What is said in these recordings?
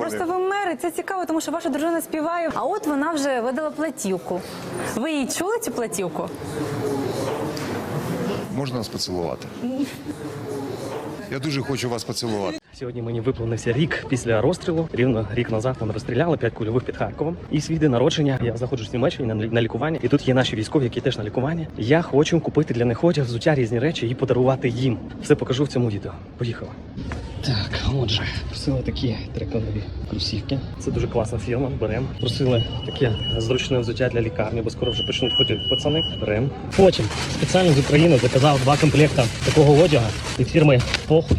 Просто ви мери, це цікаво, тому що ваша дружина співає. А от вона вже видала платівку. Ви її чули цю платівку? Можна нас поцілувати? Я дуже хочу вас поцілувати. Сьогодні мені виповнився рік після розстрілу. Рівно рік назад мене розстріляли п'ять кульових під Харковом. І свій день народження я знаходжусь в Німеччині на, на лікуванні. І тут є наші військові, які теж на лікуванні. Я хочу купити для них одяг, взуття, різні речі і подарувати їм. Все покажу в цьому відео. Поїхали. Так, отже, просили такі триколові кросівки. Це дуже класна фірма. Беремо. Просили таке зручне взуття для лікарні, бо скоро вже почнуть ходити пацани. Беремо. Потім спеціально з України заказав два комплекта такого одягу від фірми Похуй.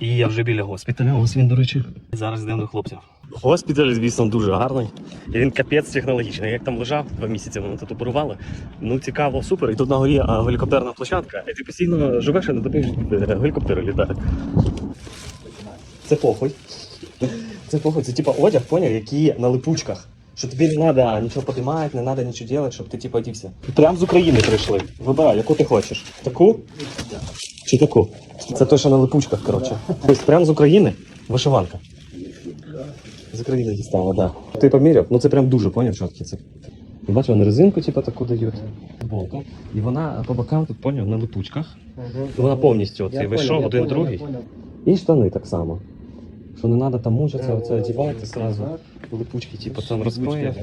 І я вже біля госпіталя. Ось він, до речі. Зараз йдемо до хлопців. Госпіталь, звісно, дуже гарний. І він капець технологічний. Як там лежав два місяці, вони тут оперували. Ну цікаво, супер. І тут на горі а, гелікоптерна площадка. І ти постійно живеш і не тобі гелікоптери літають. Це похуй. Це похуй. Це типа одяг, поняв, який на липучках. Що тобі не треба нічого підіймати, не треба нічого робити, щоб ти типа одівся. Прям з України прийшли. Вибирай, яку ти хочеш. Таку? Чи таку? Це те, що на липучках, коротше. Тобто прям з України вишиванка. З України дістала, так. Да. Ти поміряв? Ну це прям дуже поняв, чіткі це. І Бачиш, вони резинку, типу, таку дають. Футболка. І вона по бокам тут поняв на липучках. І вона повністю оцей вийшов, один другий. І штани так само. Що не треба там мучитися, оце одівати сразу. Липучки, типу, там розклеїв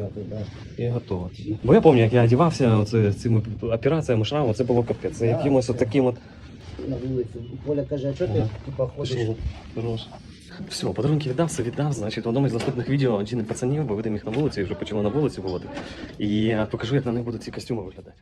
і готово. Бо я пам'ятаю, як я одівався оце, цими операціями шраму, це було капець. Це якимось от таким от на вулиці. Коля каже, а чого ти типа ходиш? Хорош. Все, подарунки віддав, все віддав. Значить, в одному з наступних відео один пацанів, бо видимо їх на вулиці, вже почали на вулиці бувати. І я покажу, як на них будуть ці костюми виглядати.